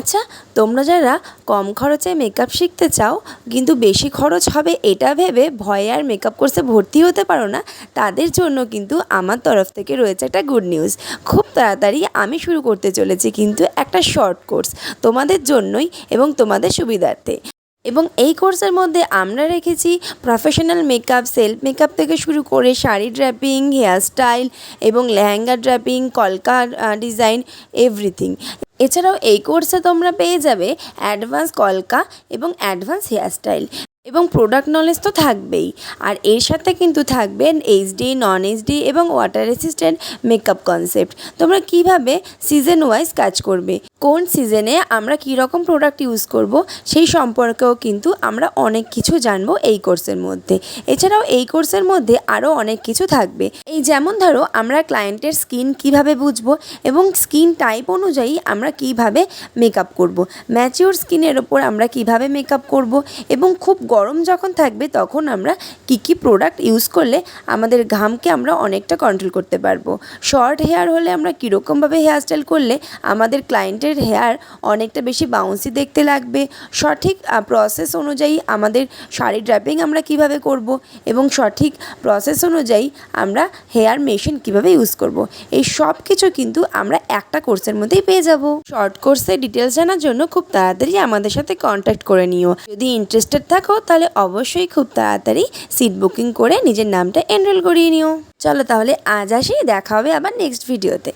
আচ্ছা তোমরা যারা কম খরচে মেকআপ শিখতে চাও, কিন্তু বেশি খরচ হবে এটা ভেবে ভয়ে আর মেকআপ কোর্সে ভর্তি হতে পারো না, তাদের জন্য কিন্তু আমার তরফ থেকে রয়েছে একটা গুড নিউজ খুব তাড়াতাড়ি আমি শুরু করতে চলেছি কিন্তু একটা শর্ট কোর্স তোমাদের জন্যই এবং তোমাদের সুবিধার্থে। এবং এই কোর্সের মধ্যে আমরা রেখেছি প্রফেশনাল মেকআপ সেলফ মেকআপ থেকে শুরু করে শাড়ি ড্র্যাপিং হেয়ারস্টাইল এবং লেহেঙ্গা ড্র্যাপিং কলকা ডিজাইন এভরিথিং এছাড়াও এই কোর্সে তোমরা পেয়ে যাবে অ্যাডভান্স কলকা এবং অ্যাডভান্স হেয়ারস্টাইল এবং প্রোডাক্ট নলেজ তো থাকবেই। আর এর সাথে কিন্তু থাকবে এইচডি নন এইচডি এবং ওয়াটার রেসিস্ট্যান্ট মেকআপ কনসেপ্ট। তোমরা কীভাবে সিজন ওয়াইজ কাজ করবে? কোন সিজনে আমরা কী রকম প্রোডাক্ট ইউজ করব, সেই সম্পর্কেও কিন্তু আমরা অনেক কিছু জানব এই কোর্সের মধ্যে। এছাড়াও এই কোর্সের মধ্যে আরও অনেক কিছু থাকবে। এই যেমন ধরো, আমরা ক্লায়েন্টের স্কিন কীভাবে বুঝব এবং স্কিন টাইপ অনুযায়ী আমরা কীভাবে মেকআপ করব। ম্যাচিওর স্কিনের ওপর আমরা কীভাবে মেকআপ করব এবং খুব গরম যখন থাকবে তখন আমরা কি কি প্রোডাক্ট ইউজ করলে আমাদের ঘামকে আমরা অনেকটা কন্ট্রোল করতে পারব। শর্ট হেয়ার হলে আমরা কীরকমভাবে হেয়ার স্টাইল করলে আমাদের ক্লায়েন্টের হেয়ার অনেকটা বেশি বাউন্সি দেখতে লাগবে। সঠিক প্রসেস অনুযায়ী আমাদের শাড়ি ড্র্যাপিং আমরা কীভাবে করব এবং সঠিক প্রসেস অনুযায়ী আমরা হেয়ার মেশিন কীভাবে ইউজ করব, এই সব কিছু কিন্তু আমরা একটা কোর্সের মধ্যেই পেয়ে যাব। শর্ট কোর্সের ডিটেলস জানার জন্য খুব তাড়াতাড়ি আমাদের সাথে কন্ট্যাক্ট করে নিও। যদি ইন্টারেস্টেড থাকো, তাহলে অবশ্যই খুব তাড়াতাড়ি সিট বুকিং করে নিজের নামটা এনরোল করিয়ে নিও। চলো তাহলে আজ আসি, দেখা হবে আবার নেক্সট ভিডিওতে